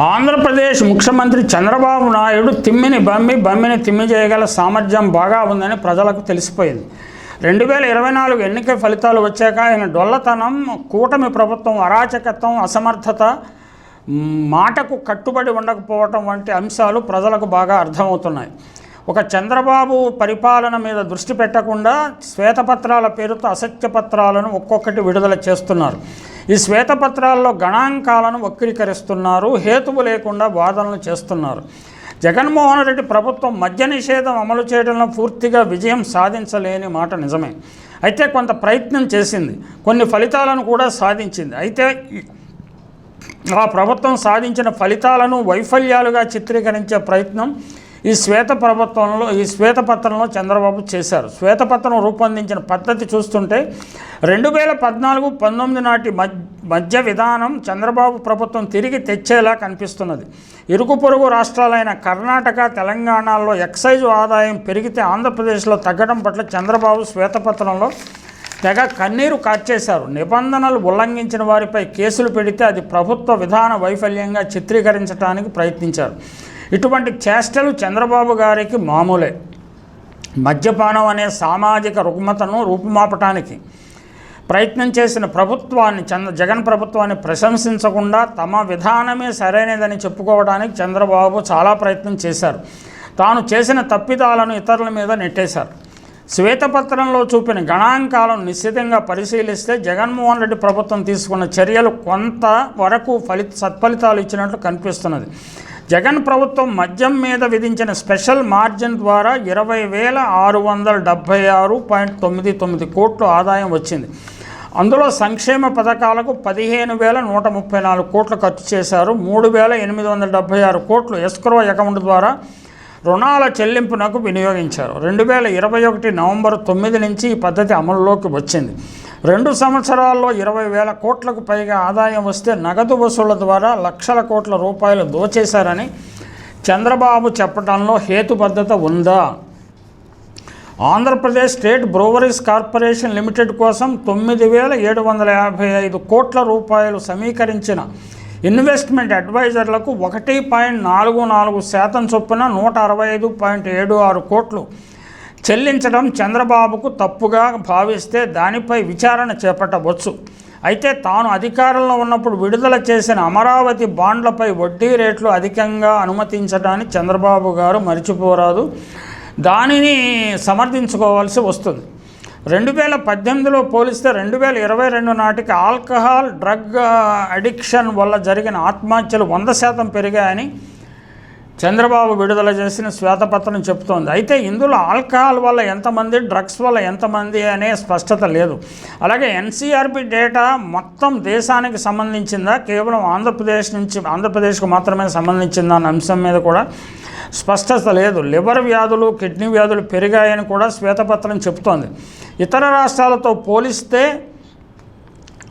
ఆంధ్రప్రదేశ్ ముఖ్యమంత్రి చంద్రబాబు నాయుడు తిమ్మిని బమ్మి బమ్మిని తిమ్మి చేయగల సామర్థ్యం బాగా ఉందని ప్రజలకు తెలిసిపోయింది. రెండు వేల ఇరవై నాలుగు ఎన్నికల ఫలితాలు వచ్చాక ఆయన డొల్లతనం కూటమి ప్రభుత్వం అరాచకత్వం అసమర్థత మాటకు కట్టుబడి ఉండకపోవటం వంటి అంశాలు ప్రజలకు బాగా అర్థమవుతున్నాయి. ఒక చంద్రబాబు పరిపాలన మీద దృష్టి పెట్టకుండా శ్వేతపత్రాల పేరుతో అసత్య పత్రాలను ఒక్కొక్కటి విడుదల చేస్తున్నారు. ఈ శ్వేతపత్రాల్లో గణాంకాలను వక్రీకరిస్తున్నారు హేతువు లేకుండా వాదనలు చేస్తున్నారు. జగన్మోహన్ రెడ్డి ప్రభుత్వం మద్య నిషేధం అమలు చేయడంలో పూర్తిగా విజయం సాధించలేని మాట నిజమే. అయితే కొంత ప్రయత్నం చేసింది కొన్ని ఫలితాలను కూడా సాధించింది. అయితే ఆ ప్రభుత్వం సాధించిన ఫలితాలను వైఫల్యాలుగా చిత్రీకరించే ప్రయత్నం ఈ శ్వేత ప్రభుత్వంలో ఈ శ్వేతపత్రంలో చంద్రబాబు చేశారు. శ్వేతపత్రం రూపొందించిన పద్ధతి చూస్తుంటే రెండు వేల పద్నాలుగు పంతొమ్మిది నాటి మధ్య విధానం చంద్రబాబు ప్రభుత్వం తిరిగి తెచ్చేలా కనిపిస్తున్నది. ఇరుగు పొరుగు రాష్ట్రాలైన కర్ణాటక తెలంగాణలో ఎక్సైజ్ ఆదాయం పెరిగితే ఆంధ్రప్రదేశ్లో తగ్గడం పట్ల చంద్రబాబు శ్వేతపత్రంలో తెగ కన్నీరు కార్చేశారు. నిబంధనలు ఉల్లంఘించిన వారిపై కేసులు పెడితే అది ప్రభుత్వ విధాన వైఫల్యంగా చిత్రీకరించడానికి ప్రయత్నించారు. ఇటువంటి చేష్టలు చంద్రబాబు గారికి మామూలే. మద్యపానం అనే సామాజిక రుగ్మతను రూపుమాపటానికి ప్రయత్నం చేసిన ప్రభుత్వాన్ని చంద్ర జగన్ ప్రభుత్వాన్ని ప్రశంసించకుండా తమ విధానమే సరైనదని చెప్పుకోవడానికి చంద్రబాబు చాలా ప్రయత్నం చేశారు. తాను చేసిన తప్పిదాలను ఇతరుల మీద నెట్టేశారు. శ్వేతపత్రంలో చూపిన గణాంకాలను నిశ్చితంగా పరిశీలిస్తే జగన్మోహన్ రెడ్డి ప్రభుత్వం తీసుకున్న చర్యలు కొంత వరకు ఫలిత సత్ఫలితాలు ఇచ్చినట్లు కనిపిస్తున్నది. జగన్ ప్రభుత్వం మద్యం మీద విధించిన స్పెషల్ మార్జిన్ ద్వారా ఇరవై వేల ఆరు వందల డెబ్భై ఆరు పాయింట్ తొమ్మిది తొమ్మిది కోట్లు ఆదాయం వచ్చింది. అందులో సంక్షేమ పథకాలకు పదిహేను వేల నూట ముప్పై నాలుగు కోట్లు ఖర్చు చేశారు. మూడు వేల ఎనిమిది వందల డెబ్బై ఆరు కోట్లు ఎస్క్రో అకౌంట్ ద్వారా రుణాల చెల్లింపునకు వినియోగించారు. రెండు వేల ఇరవై ఒకటి నవంబర్ తొమ్మిది నుంచి ఈ పద్ధతి అమల్లోకి వచ్చింది. రెండు సంవత్సరాల్లో ఇరవై వేల కోట్లకు పైగా ఆదాయం వస్తే నగదు వసూళ్ళ ద్వారా లక్షల కోట్ల రూపాయలు దోచేశారని చంద్రబాబు చెప్పడంలో హేతుబద్ధత ఉందా? Andhra Pradesh state breweries corporation limited కోసం తొమ్మిది వేల ఏడు వందల యాభై ఐదు కోట్ల రూపాయలు సమీకరించిన ఇన్వెస్ట్మెంట్ అడ్వైజర్లకు ఒకటి పాయింట్ నాలుగు నాలుగు శాతం చొప్పున నూట అరవై ఐదు పాయింట్ ఏడు ఆరు కోట్లు చెల్లించడం చంద్రబాబుకు తప్పుగా భావిస్తే దానిపై విచారణ చేపట్టవచ్చు. అయితే తాను అధికారంలో ఉన్నప్పుడు విడుదల చేసిన అమరావతి బాండ్లపై వడ్డీ రేట్లు అధికంగా అనుమతించడాన్ని చంద్రబాబు గారు మరిచిపోరాదు. దానిని సమర్థించుకోవాల్సి వస్తుంది. రెండు వేల పద్దెనిమిదిలో పోలిస్తే రెండు వేల ఇరవై రెండు నాటికి ఆల్కహాల్ డ్రగ్ అడిక్షన్ వల్ల జరిగిన ఆత్మహత్యలు వంద శాతం పెరిగాయని చంద్రబాబు విడుదల చేసిన శ్వేతపత్రం చెబుతోంది అయితే ఇందులో ఆల్కహాల్ వల్ల ఎంతమంది డ్రగ్స్ వల్ల ఎంతమంది అనే స్పష్టత లేదు. అలాగే ఎన్సీఆర్పి డేటా మొత్తం దేశానికి సంబంధించిందా? కేవలం ఆంధ్రప్రదేశ్ నుంచి ఆంధ్రప్రదేశ్కు మాత్రమే సంబంధించిందా అన్న అంశం మీద కూడా స్పష్టత లేదు. లివర్ వ్యాధులు కిడ్నీ వ్యాధులు పెరిగాయని కూడా శ్వేతపత్రం చెప్తోంది. ఇతర రాష్ట్రాలతో పోలిస్తే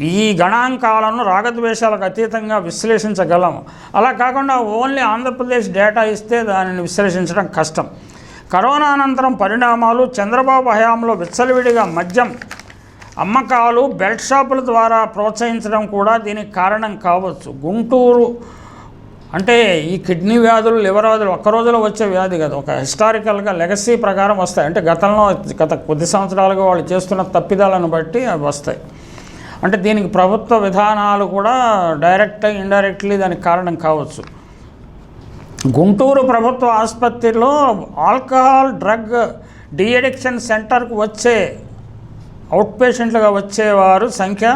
ఈ గణాంకాలను రాగద్వేషాలకు అతీతంగా విశ్లేషించగలము అలా కాకుండా ఓన్లీ ఆంధ్రప్రదేశ్ డేటా ఇస్తే దానిని విశ్లేషించడం కష్టం. కరోనా అనంతరం పరిణామాలు చంద్రబాబు హయాంలో విచ్చలవిడిగా మద్యం అమ్మకాలు బెల్ట్ షాపుల ద్వారా ప్రోత్సహించడం కూడా దీనికి కారణం కావచ్చు. గుంటూరు అంటే ఈ కిడ్నీ వ్యాధులు లివర్ వ్యాధులు ఒక్క రోజులో వచ్చే వ్యాధి కదా. ఒక హిస్టారికల్గా లెగసీ ప్రకారం వస్తాయి. అంటే గతంలో గత కొద్ది సంవత్సరాలుగా వాళ్ళు చేస్తున్న తప్పిదాలను బట్టి అవి వస్తాయి. అంటే దీనికి ప్రభుత్వ విధానాలు కూడా డైరెక్ట్ ఇండైరెక్ట్లీ దానికి కారణం కావచ్చు. గుంటూరు ప్రభుత్వ ఆసుపత్రిలో ఆల్కహాల్ డ్రగ్ డిఎడిక్షన్ సెంటర్కు వచ్చే అవుట్ పేషెంట్లుగా వచ్చేవారు సంఖ్య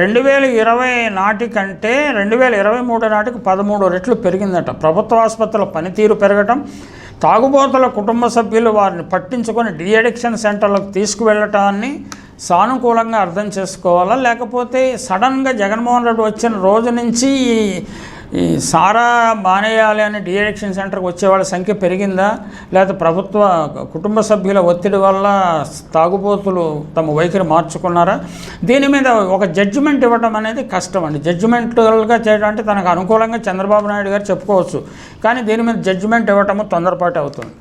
రెండు వేల ఇరవై నాటి కంటే రెండు వేల ఇరవై మూడు నాటికి పదమూడు రెట్లు పెరిగిందట. ప్రభుత్వ ఆసుపత్రుల పనితీరు పెరగటం తాగుబోతుల కుటుంబ సభ్యులు వారిని పట్టించుకొని డీఅడిక్షన్ సెంటర్లకు తీసుకువెళ్ళటాన్ని సానుకూలంగా అర్థం చేసుకోవాలా? లేకపోతే సడన్గా జగన్మోహన్ రెడ్డి వచ్చిన రోజు నుంచి ఈ- సారా మానేయాలి అని డిఎడిక్షన్ సెంటర్కి వచ్చే వాళ్ళ సంఖ్య పెరిగిందా? లేకపోతే ప్రభుత్వ కుటుంబ సభ్యుల ఒత్తిడి వల్ల తాగుబోతులు తమ వైఖరి మార్చుకున్నారా? దీని మీద ఒక జడ్జిమెంట్ ఇవ్వడం అనేది కష్టం అండి. జడ్జిమెంట్గా చేయడం అంటే తనకు అనుకూలంగా చంద్రబాబు నాయుడు గారు చెప్పుకోవచ్చు. కానీ దీని మీద జడ్జిమెంట్ ఇవ్వటము తొందరపాటు అవుతుంది.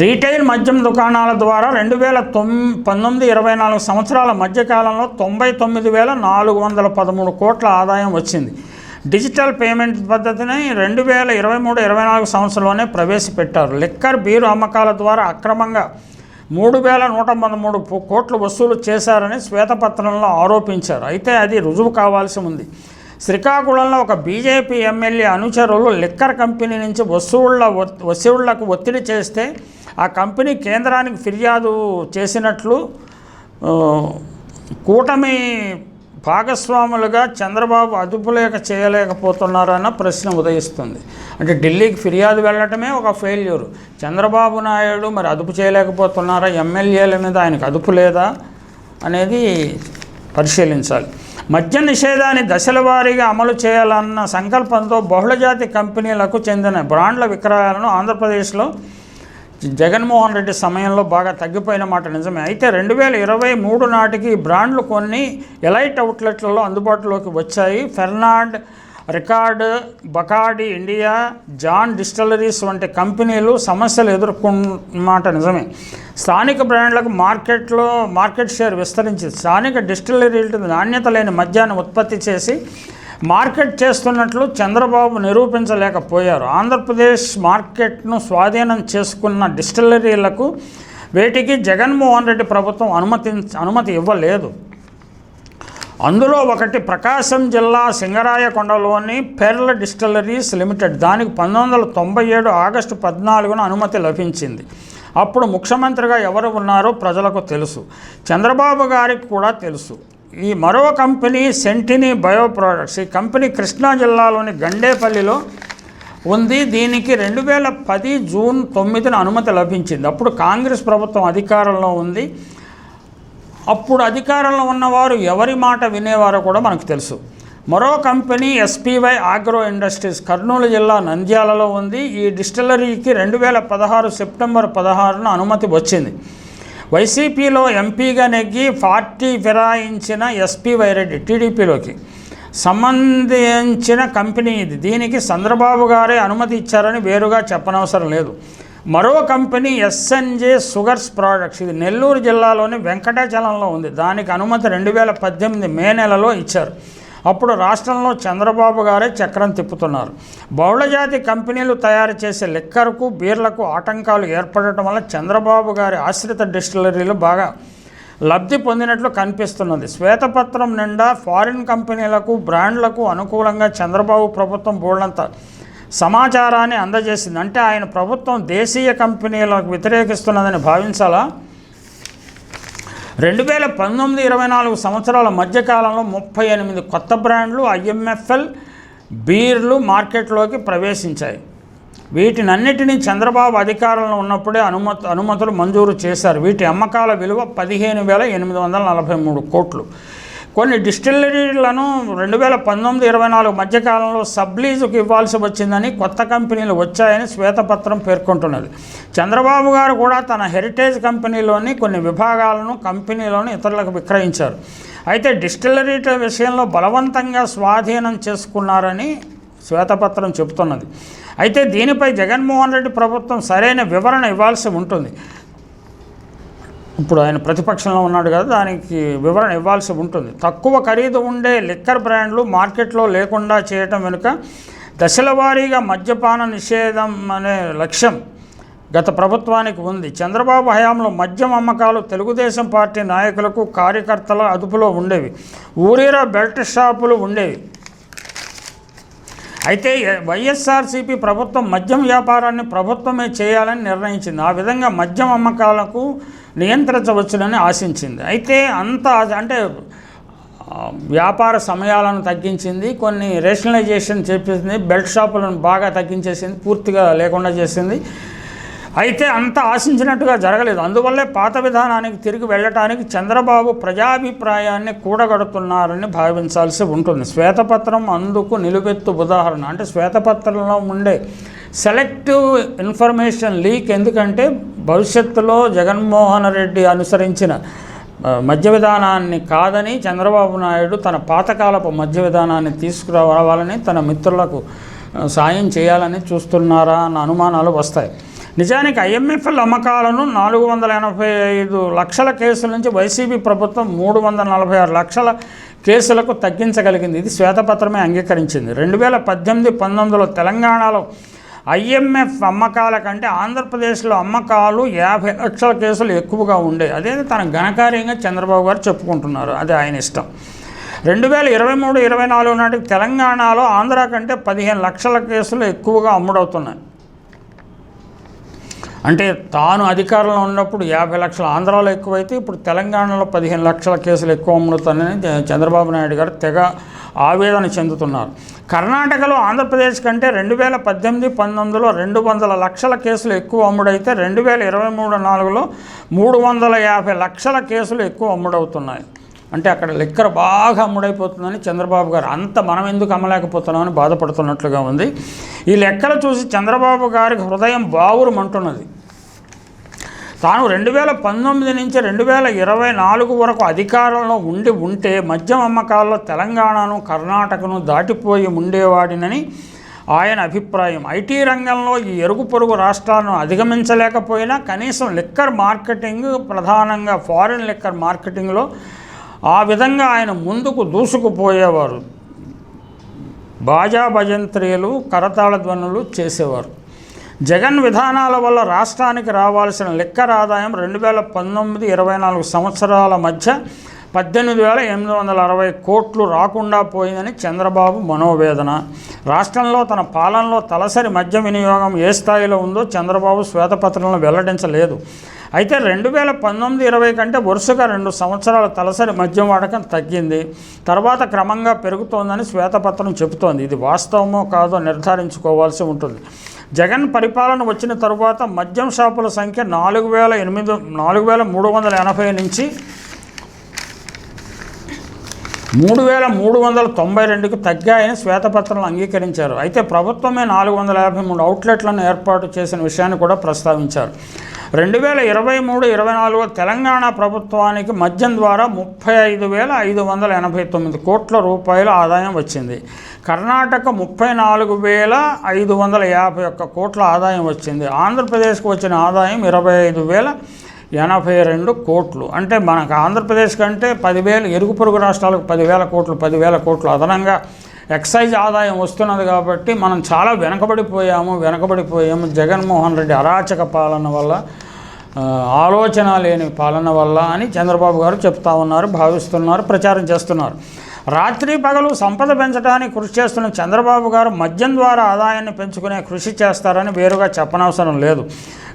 రీటైల్ మద్యం దుకాణాల ద్వారా రెండు వేల తొమ్ పంతొమ్మిది ఇరవై నాలుగు సంవత్సరాల మధ్యకాలంలో తొంభై తొమ్మిది వేల నాలుగు వందల పదమూడు కోట్ల ఆదాయం వచ్చింది. డిజిటల్ పేమెంట్ పద్ధతిని రెండు వేల ఇరవై మూడు ఇరవై నాలుగు సంవత్సరంలోనే ప్రవేశపెట్టారు. లిక్కర్ బీరు అమ్మకాల ద్వారా అక్రమంగా మూడు వేల నూట పదమూడు కోట్లు వసూలు చేశారని శ్వేతపత్రంలో ఆరోపించారు. అయితే అది రుజువు కావాల్సి ఉంది. శ్రీకాకుళంలో ఒక బీజేపీ ఎమ్మెల్యే అనుచరులు లిక్కర్ కంపెనీ నుంచి వసూళ్ళ వసూళ్ళకు ఒత్తిడి చేస్తే ఆ కంపెనీ కేంద్రానికి ఫిర్యాదు చేసినట్లు కూటమి భాగస్వాములుగా చంద్రబాబు అదుపులేక చేయలేకపోతున్నారన్న ప్రశ్న ఉదయిస్తుంది. అంటే ఢిల్లీకి ఫిర్యాదు వెళ్ళటమే ఒక ఫెయిల్యూర్ చంద్రబాబు నాయుడు మరి అదుపు చేయలేకపోతున్నారా? ఎమ్మెల్యేల మీద ఆయనకు అదుపు లేదా అనేది పరిశీలించాలి. మద్య నిషేధాన్ని దశల వారీగా అమలు చేయాలన్న సంకల్పంతో బహుళజాతి కంపెనీలకు చెందిన బ్రాండ్ల విక్రయాలను ఆంధ్రప్రదేశ్లో జగన్మోహన్ రెడ్డి సమయంలో బాగా తగ్గిపోయిన మాట నిజమే. అయితే రెండు వేల ఇరవై మూడు నాటికి బ్రాండ్లు కొన్ని ఎలైట్ అవుట్లెట్లలో అందుబాటులోకి వచ్చాయి. Pernod Ricard Bacardi India John Distilleries వంటి కంపెనీలు సమస్యలు ఎదుర్కొన్న మాట నిజమే. స్థానిక బ్రాండ్లకు మార్కెట్లో మార్కెట్ షేర్ విస్తరించి స్థానిక డిస్టిలరీలు నాణ్యత లేని మద్యాన్ని ఉత్పత్తి చేసి మార్కెట్ చేస్తున్నట్లు చంద్రబాబు నిరూపించలేకపోయారు. ఆంధ్రప్రదేశ్ మార్కెట్ను స్వాధీనం చేసుకున్న డిస్టిలరీలకు వేటికి జగన్మోహన్ రెడ్డి ప్రభుత్వం అనుమతి అనుమతి ఇవ్వలేదు. అందులో ఒకటి ప్రకాశం జిల్లా సింగరాయకొండలోని పెర్ల డిస్టిలరీస్ లిమిటెడ్ దానికి పంతొమ్మిది వందల తొంభై ఏడు ఆగస్టు పద్నాలుగున అనుమతి లభించింది. అప్పుడు ముఖ్యమంత్రిగా ఎవరు ఉన్నారో ప్రజలకు తెలుసు. చంద్రబాబు గారికి కూడా తెలుసు. ఈ మరో కంపెనీ సెంటినీ బయో ప్రోడక్ట్స్ ఈ కంపెనీ కృష్ణా జిల్లాలోని గండేపల్లిలో ఉంది. దీనికి రెండు వేల పది జూన్ తొమ్మిదిన అనుమతి లభించింది. అప్పుడు కాంగ్రెస్ ప్రభుత్వం అధికారంలో ఉంది. అప్పుడు అధికారంలో ఉన్నవారు ఎవరి మాట వినేవారో కూడా మనకు తెలుసు. మరో company SPY agro industries Kurnool జిల్లా నంద్యాలలో ఉంది. ఈ డిస్టిలరీకి రెండు వేల పదహారు సెప్టెంబర్ పదహారున అనుమతి వచ్చింది. వైసీపీలో ఎంపీగా నెగ్గి పార్టీ ఫిరాయించిన ఎస్పీ వైరెడ్డి టీడీపీలోకి సంబంధించిన కంపెనీ ఇది. దీనికి చంద్రబాబు గారే అనుమతి ఇచ్చారని వేరుగా చెప్పనవసరం లేదు. మరో కంపెనీ ఎస్ఎన్జే సుగర్స్ ప్రోడక్ట్స్. ఇది నెల్లూరు జిల్లాలోని వెంకటాచలంలో ఉంది. దానికి అనుమతి రెండు వేల పద్దెనిమిది మే నెలలో ఇచ్చారు. అప్పుడు రాష్ట్రంలో చంద్రబాబు గారే చక్రం తిప్పుతున్నారు. బహుళజాతి కంపెనీలు తయారు చేసే లిక్కర్కు బీర్లకు ఆటంకాలు ఏర్పడటం వల్ల చంద్రబాబు గారి ఆశ్రిత డిస్టిలరీలు బాగా లబ్ధి పొందినట్లు కనిపిస్తున్నది. శ్వేతపత్రం నిండా ఫారిన్ కంపెనీలకు బ్రాండ్లకు అనుకూలంగా చంద్రబాబు ప్రభుత్వం బోర్డంత సమాచారాన్ని అందజేసింది. అంటే ఆయన ప్రభుత్వం దేశీయ కంపెనీలకు వ్యతిరేకిస్తున్నదని భావించాలా? రెండు వేల పంతొమ్మిది ఇరవై నాలుగు సంవత్సరాల మధ్యకాలంలో ముప్పై ఎనిమిది కొత్త బ్రాండ్లు ఐఎంఎఫ్ఎల్ బీర్లు మార్కెట్లోకి ప్రవేశించాయి. వీటినన్నిటినీ చంద్రబాబు అధికారంలో ఉన్నప్పుడే అనుమతి అనుమతులు మంజూరు చేశారు. వీటి అమ్మకాల విలువ పదిహేను వేల ఎనిమిది వందల నలభై మూడు కోట్లు. కొన్ని డిస్టిలరీలను రెండు వేల పంతొమ్మిది ఇరవై నాలుగు మధ్యకాలంలో సబ్లీజుకు ఇవ్వాల్సి వచ్చిందని కొత్త కంపెనీలు వచ్చాయని శ్వేతపత్రం పేర్కొంటున్నది. చంద్రబాబు గారు కూడా తన హెరిటేజ్ కంపెనీలోని కొన్ని విభాగాలను కంపెనీలోని ఇతరులకు విక్రయించారు. అయితే డిస్టిలరీ విషయంలో బలవంతంగా స్వాధీనం చేసుకున్నారని శ్వేతపత్రం చెబుతున్నది. అయితే దీనిపై జగన్మోహన్ రెడ్డి ప్రభుత్వం సరైన వివరణ ఇవ్వాల్సి ఉంటుంది. ఇప్పుడు ఆయన ప్రతిపక్షంలో ఉన్నాడు కదా దానికి వివరణ ఇవ్వాల్సి ఉంటుంది. తక్కువ ఖరీదు ఉండే లిక్కర్ బ్రాండ్లు మార్కెట్లో లేకుండా చేయటం వెనుక దశల వారీగా మద్యపాన నిషేధం అనే లక్ష్యం గత ప్రభుత్వానికి ఉంది. చంద్రబాబు హయాంలో మద్యం అమ్మకాలు తెలుగుదేశం పార్టీ నాయకులకు కార్యకర్తల అదుపులో ఉండేవి. ఊరేరా బెల్ట్ షాపులు ఉండేవి. అయితే వైఎస్ఆర్సీపీ ప్రభుత్వం మద్యం వ్యాపారాన్ని ప్రభుత్వమే చేయాలని నిర్ణయించింది. ఆ విధంగా మద్యం అమ్మకాలకు నియంత్రించవచ్చునని ఆశించింది. అయితే అంత అంటే వ్యాపార సమయాలను తగ్గించింది కొన్ని రేషనలైజేషన్ చేపించింది బెల్ట్ షాపులను బాగా తగ్గించేసింది పూర్తిగా లేకుండా చేసింది. అయితే అంత ఆశించినట్టుగా జరగలేదు. అందువల్లే పాత విధానానికి తిరిగి వెళ్ళటానికి చంద్రబాబు ప్రజాభిప్రాయాన్ని కూడగడుతున్నారని భావించాల్సి ఉంటుంది. శ్వేతపత్రం అందుకు నిలువెత్తు ఉదాహరణ. అంటే శ్వేతపత్రంలో ఉండే సెలెక్టివ్ ఇన్ఫర్మేషన్ లీక్ ఎందుకంటే భవిష్యత్తులో జగన్మోహన్ రెడ్డి అనుసరించిన మద్య విధానాన్ని కాదని చంద్రబాబు నాయుడు తన పాతకాలపు మద్య విధానాన్ని తీసుకురావాలని తన మిత్రులకు సాయం చేయాలని చూస్తున్నారా అన్న అనుమానాలు వస్తాయి. నిజానికి ఐఎంఎఫ్ఎల్ అమ్మకాలను నాలుగు వందల ఎనభై ఐదు లక్షల కేసుల నుంచి వైసీపీ ప్రభుత్వం మూడు వందల నలభై ఆరు లక్షల కేసులకు తగ్గించగలిగింది. ఇది శ్వేతపత్రమే అంగీకరించింది. రెండు వేల పద్దెనిమిది పంతొమ్మిదిలో తెలంగాణలో ఐఎంఎఫ్ అమ్మకాల కంటే ఆంధ్రప్రదేశ్లో అమ్మకాలు యాభై లక్షల కేసులు ఎక్కువగా ఉండే అదే తన ఘనకార్యంగా చంద్రబాబు గారు చెప్పుకుంటున్నారు. అది ఆయన ఇష్టం. రెండు వేల ఇరవై మూడు ఇరవై నాలుగు నాటికి తెలంగాణలో ఆంధ్ర కంటే పదిహేను లక్షల కేసులు ఎక్కువగా అమ్ముడవుతున్నాయి. అంటే తాను అధికారంలో ఉన్నప్పుడు యాభై లక్షల ఆంధ్రాలో ఎక్కువైతే ఇప్పుడు తెలంగాణలో పదిహేను లక్షల కేసులు ఎక్కువ అమ్ముడుతానని చంద్రబాబు నాయుడు గారు తెగ ఆవేదన చెందుతున్నారు. కర్ణాటకలో ఆంధ్రప్రదేశ్ కంటే రెండు వేల పద్దెనిమిది పంతొమ్మిదిలో రెండు వందల లక్షల కేసులు ఎక్కువ అమ్ముడైతే రెండు వేల ఇరవై మూడు నాలుగులో మూడు వందల యాభై లక్షల కేసులు ఎక్కువ అమ్ముడవుతున్నాయి. అంటే అక్కడ లిక్కర్ బాగా అమ్ముడైపోతుందని చంద్రబాబు గారు అంత మనం ఎందుకు అమ్మలేకపోతున్నామని బాధపడుతున్నట్లుగా ఉంది. ఈ లెక్కలు చూసి చంద్రబాబు గారికి హృదయం బావురుమంటున్నది. తాను రెండు వేల పంతొమ్మిది నుంచి రెండు వేల ఇరవై నాలుగు వరకు అధికారంలో ఉండి ఉంటే మద్యం అమ్మకాల్లో తెలంగాణను కర్ణాటకను దాటిపోయి ఉండేవాడినని ఆయన అభిప్రాయం. ఐటీ రంగంలో ఈ ఎరుగు పొరుగు రాష్ట్రాలను అధిగమించలేకపోయినా కనీసం లిక్కర్ మార్కెటింగ్ ప్రధానంగా ఫారిన్ లిక్కర్ మార్కెటింగ్లో ఆ విధంగా ఆయన ముందుకు దూసుకుపోయేవారు. బాజా భజంత్రీలు కరతాళ ధ్వనులు చేసేవారు. జగన్ విధానాల వల్ల రాష్ట్రానికి రావాల్సిన లెక్కర ఆదాయం రెండు వేల పంతొమ్మిది ఇరవై నాలుగు సంవత్సరాల మధ్య పద్దెనిమిది వేల ఎనిమిది వందల అరవై కోట్లు రాకుండా పోయిందని చంద్రబాబు మనోవేదన. రాష్ట్రంలో తన పాలనలో తలసరి మద్య వినియోగం ఏ స్థాయిలో ఉందో చంద్రబాబు శ్వేతపత్రంలో వెల్లడించలేదు. అయితే రెండు వేల పంతొమ్మిది ఇరవై కంటే వరుసగా రెండు సంవత్సరాల తలసరి మద్యం వాడకం తగ్గింది. తర్వాత క్రమంగా పెరుగుతోందని శ్వేతపత్రం చెబుతోంది. ఇది వాస్తవమో కాదో నిర్ధారించుకోవాల్సి ఉంటుంది. జగన్ పరిపాలన వచ్చిన తరువాత మద్యం షాపుల సంఖ్య నాలుగు వేల ఎనిమిది నాలుగు వేల మూడు వందల ఎనభై నుంచి మూడు వేల మూడు వందల తొంభై రెండుకు తగ్గాయని శ్వేతపత్రంలో అంగీకరించారు. అయితే ప్రభుత్వమే నాలుగు వందల యాభై మూడు అవుట్లెట్లను ఏర్పాటు చేసిన విషయాన్ని కూడా ప్రస్తావించారు. రెండు వేల ఇరవై మూడు ఇరవై నాలుగు తెలంగాణ ప్రభుత్వానికి మద్యం ద్వారా ముప్పై ఐదు వేల ఐదు వందల ఎనభై తొమ్మిది కోట్ల రూపాయల ఆదాయం వచ్చింది. కర్ణాటక ముప్పై నాలుగు వేల ఐదు వందల యాభై ఒక్క కోట్ల ఆదాయం వచ్చింది. ఆంధ్రప్రదేశ్కు వచ్చిన ఆదాయం ఇరవై ఐదు వేల ఎనభై రెండు కోట్లు. అంటే మనకు ఆంధ్రప్రదేశ్ కంటే పదివేలు ఎరుగు పొరుగు రాష్ట్రాలకు పదివేల కోట్లు పదివేల కోట్లు అదనంగా ఎక్సైజ్ ఆదాయం వస్తున్నది కాబట్టి మనం చాలా వెనకబడిపోయాము వెనకబడిపోయాము. జగన్మోహన్ రెడ్డి అరాచక పాలన వల్ల ఆలోచన లేని పాలన వల్ల అని చంద్రబాబు గారు చెప్తా ఉన్నారు భావిస్తున్నారు ప్రచారం చేస్తున్నారు. రాత్రి పగలు సంపద పెంచడానికి కృషి చేస్తున్న చంద్రబాబు గారు మద్యం ద్వారా ఆదాయాన్ని పెంచుకునే కృషి చేస్తారని వేరుగా చెప్పనవసరం లేదు.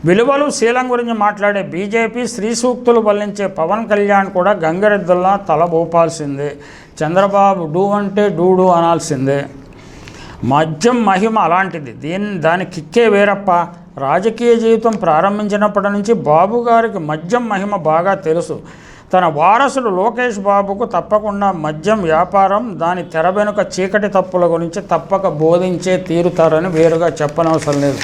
విలువలు శీలం గురించి మాట్లాడే బీజేపీ స్త్రీ సూక్తులు వల్లించే పవన్ కళ్యాణ్ కూడా గంగరెద్దుల్లా తల ఊపాల్సిందే. చంద్రబాబు డూ అంటే డూడు అనాల్సిందే. మద్యం మహిమ అలాంటిది. దీని దాని కిక్కే వేరప్ప. రాజకీయ జీవితం ప్రారంభించినప్పటి నుంచి బాబు గారికి మద్యం మహిమ బాగా తెలుసు. తన వారసుడు లోకేష్ బాబుకు తప్పకుండా మద్యం వ్యాపారం దాని తెర వెనుక చీకటి తప్పుల గురించి తప్పక బోధించే తీరుతారని వేరుగా చెప్పనవసరం లేదు.